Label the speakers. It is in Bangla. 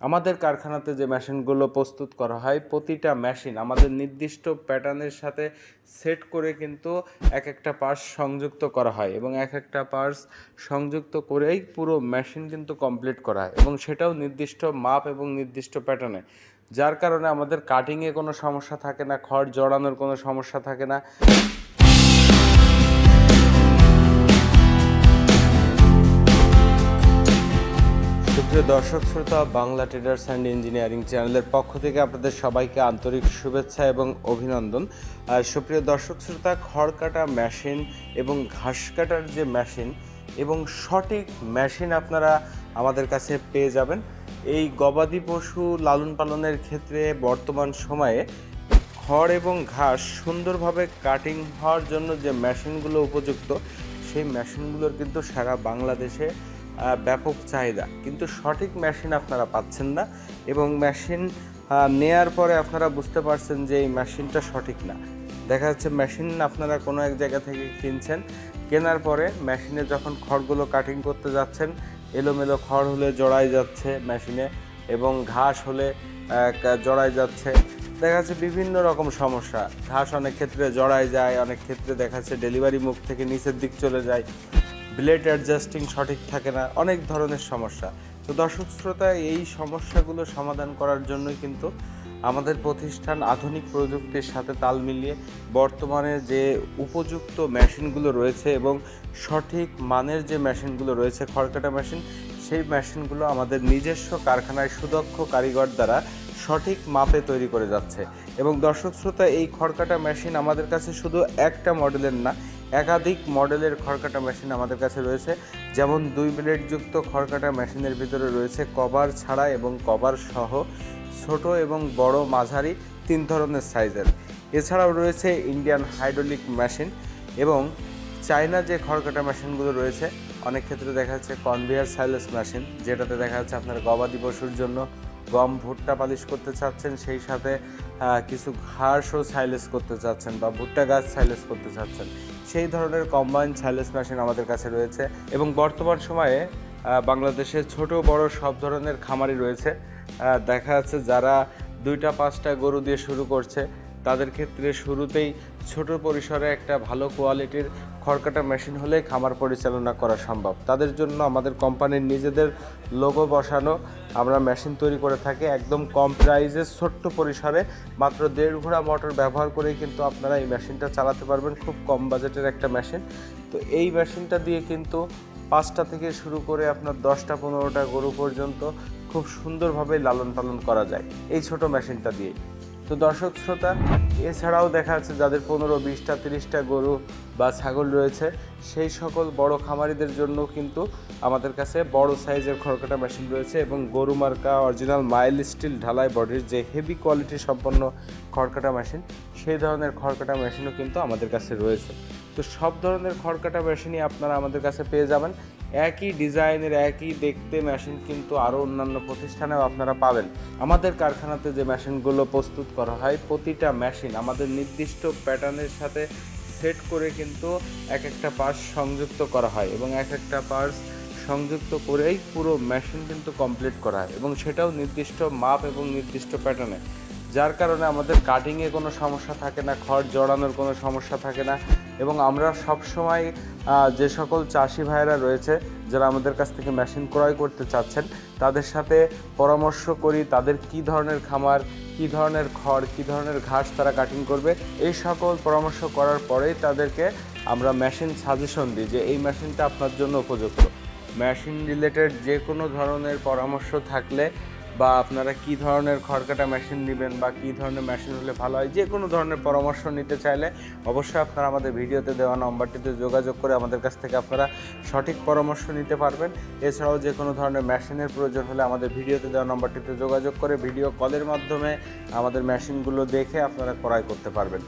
Speaker 1: আমাদের কারখানাতে যে মেশিনগুলো প্রস্তুত করা হয়, প্রতিটা মেশিন আমাদের নির্দিষ্ট প্যাটার্নের সাথে সেট করে কিন্তু এক একটা পার্টস সংযুক্ত করা হয় এবং এক একটা পার্টস সংযুক্ত করেই পুরো মেশিন কিন্তু কমপ্লিট করা হয় এবং সেটাও নির্দিষ্ট মাপ এবং নির্দিষ্ট প্যাটার্নে। যার কারণে আমাদের কাটিংয়ে কোনো সমস্যা থাকে না, খড় জড়ানোর কোনো সমস্যা থাকে না। সুপ্রিয় দর্শক, শ্রোতা, বাংলা ট্রেডার্স অ্যান্ড ইঞ্জিনিয়ারিং চ্যানেলের পক্ষ থেকে আপনাদের সবাইকে আন্তরিক শুভেচ্ছা এবং অভিনন্দন। আর সুপ্রিয় দর্শক, শ্রোতা, খড় কাটা মেশিন এবং ঘাস কাটার যে মেশিন এবং সঠিক মেশিন আপনারা আমাদের কাছে পেয়ে যাবেন। এই গবাদি পশু লালন পালনের ক্ষেত্রে বর্তমান সময়ে খড় এবং ঘাস সুন্দরভাবে কাটিং হওয়ার জন্য যে মেশিনগুলো উপযুক্ত, সেই মেশিনগুলোর কিন্তু সারা বাংলাদেশে ব্যাপক চাহিদা। কিন্তু সঠিক মেশিন আপনারা পাচ্ছেন না এবং মেশিন নেয়ার পরে আপনারা বুঝতে পারছেন যে এই মেশিনটা সঠিক না। দেখা যাচ্ছে মেশিন আপনারা কোনো এক জায়গা থেকে কিনছেন, কেনার পরে মেশিনে যখন খড়গুলো কাটিং করতে যাচ্ছেন, এলোমেলো খড় হলে জড়াই যাচ্ছে মেশিনে এবং ঘাস হলে জড়াই যাচ্ছে। দেখা যাচ্ছে বিভিন্ন রকম সমস্যা। ঘাস অনেক ক্ষেত্রে জড়ায় যায়, অনেক ক্ষেত্রে দেখা যাচ্ছে ডেলিভারি মুখ থেকে নিচের দিক চলে যায়। ব্লেড অ্যাডজাস্টিং সঠিক থাকে না, অনেক ধরনের সমস্যা। তো দর্শক শ্রোতা, এই সমস্যাগুলো সমাধান করার জন্যই কিন্তু আমাদের প্রতিষ্ঠান আধুনিক প্রযুক্তির সাথে তাল মিলিয়ে বর্তমানে যে উপযুক্ত মেশিনগুলো রয়েছে এবং সঠিক মানের যে মেশিনগুলো রয়েছে, খড়কাটা মেশিন, সেই মেশিনগুলো আমাদের নিজস্ব কারখানায় সুদক্ষ কারিগর দ্বারা সঠিক মাপে তৈরি করে যাচ্ছে। এবং দর্শক শ্রোতা, এই খড়কাটা মেশিন আমাদের কাছে শুধু একটা মডেলের না একাধিক মডেলের খড়কাটা মেশিন আমাদের কাছে রয়েছে। যেমন দুই ব্লেডযুক্ত খড়কাটা মেশিনের ভিতরে রয়েছে কভার ছাড়া এবং কভার সহ। ছোট এবং বড় মাঝারি, তিন ধরনের সাইজের। এছাড়াও রয়েছে ইন্ডিয়ান হাইড্রোলিক মেশিন এবং চায়না যে খড়কাটা মেশিনগুলো রয়েছে, অনেক ক্ষেত্রে দেখা যাচ্ছে কনভেয়ার সাইলেস মেশিন, যেটাতে দেখা যাচ্ছে আপনার গবাদি পশুর জন্য গম, ভুট্টা পালিশ করতে চাচ্ছেন, সেই সাথে কিছু ঘাসও সাইলেস করতে চাচ্ছেন বা ভুট্টা গাছ সাইলেস করতে চাচ্ছেন। সেই ধরনের কম্বাইন সাইলেস মেশিন আমাদের কাছে রয়েছে এবং বর্তমান সময়ে বাংলাদেশে ছোট বড় সব ধরনের খামারি রয়েছে। দেখা যাচ্ছে যারা দুইটা পাঁচটা গরু দিয়ে শুরু করছে তাদের ক্ষেত্রে শুরুতেই ছোট পরিসরে একটা ভালো কোয়ালিটির খড়কাটা মেশিন হলেই খামার পরিচালনা করা সম্ভব। তাদের জন্য আমাদের কোম্পানির নিজেদের লোগো বসানো, আমরা মেশিন তৈরি করে থাকি একদম কম প্রাইসে ছোট্ট পরিসরে, মাত্র দেড় ঘোড়া মোটর ব্যবহার করেই কিন্তু আপনারা এই মেশিনটা চালাতে পারবেন, খুব কম বাজেটের একটা মেশিন। তো এই মেশিনটা দিয়ে কিন্তু পাঁচটা থেকে শুরু করে আপনার দশটা, পনেরোটা গরু পর্যন্ত খুব সুন্দরভাবে লালন পালন করা যায়, এই ছোট মেশিনটা দিয়ে তো দর্শক শ্রোতা, এছাড়াও দেখা যাচ্ছে যাদের পনেরো, বিশটা, তিরিশটা গরু বা ছাগল রয়েছে, সেই সকল বড় খামারিদের জন্য কিন্তু আমাদের কাছে বড় সাইজের খড়কাটা মেশিন রয়েছে এবং গরু মার্কা অরিজিনাল মাইল স্টিল ঢালাই বডির যে হেভি কোয়ালিটি সম্পন্ন খড়কাটা মেশিন সেই ধরনের খড়কাটা মেশিনও কিন্তু আমাদের কাছে রয়েছে। তো সব ধরনের খড়কাটা মেশিনই আপনারা আমাদের কাছে পেয়ে যাবেন। একই ডিজাইনের, একই দেখতে মেশিন কিন্তু আরও অন্যান্য প্রতিষ্ঠানেও আপনারা পাবেন। আমাদের কারখানাতে যে মেশিনগুলো প্রস্তুত করা হয়, প্রতিটা মেশিন আমাদের নির্দিষ্ট প্যাটার্নের সাথে সেট করে কিন্তু এক একটা পার্টস সংযুক্ত করা হয় এবং এক একটা পার্টস সংযুক্ত করেই পুরো মেশিন কিন্তু কমপ্লিট করা হয় এবং সেটাও নির্দিষ্ট মাপ এবং নির্দিষ্ট প্যাটার্নে যার কারণে আমাদের কাটিংয়ে কোনো সমস্যা থাকে না, খড় জড়ানোর কোনো সমস্যা থাকে না এবং আমরা সব সময় যে সকল চাষি ভাইয়েরা রয়েছে, যারা আমাদের কাছ থেকে মেশিন ক্রয় করতে চাচ্ছেন, তাদের সাথে পরামর্শ করি তাদের কি ধরনের খামার, কি ধরনের খড়, কি ধরনের ঘাস তারা কাটিং করবে। এই সকল পরামর্শ করার পরেই তাদেরকে আমরা মেশিন সাজেশন দিই যে এই মেশিনটা আপনার জন্য উপযুক্ত। মেশিন রিলেটেড যে কোনো ধরনের পরামর্শ থাকলে বা আপনারা কি ধরনের খড়কাটা মেশিন নেবেন বা কি ধরনের মেশিন হলে ভালো হয়, যে কোনো ধরনের পরামর্শ নিতে চাইলে অবশ্যই আপনারা আমাদের ভিডিওতে দেওয়া নম্বরটিতে যোগাযোগ করে আমাদের কাছ থেকে আপনারা সঠিক পরামর্শ নিতে পারবেন। এছাড়াও যে কোনো ধরনের মেশিনের প্রয়োজন হলে আমাদের ভিডিওতে দেওয়া নম্বরটিতে যোগাযোগ করে ভিডিও কলের মাধ্যমে আমাদের মেশিনগুলো দেখে আপনারা ক্রয় করতে পারবেন।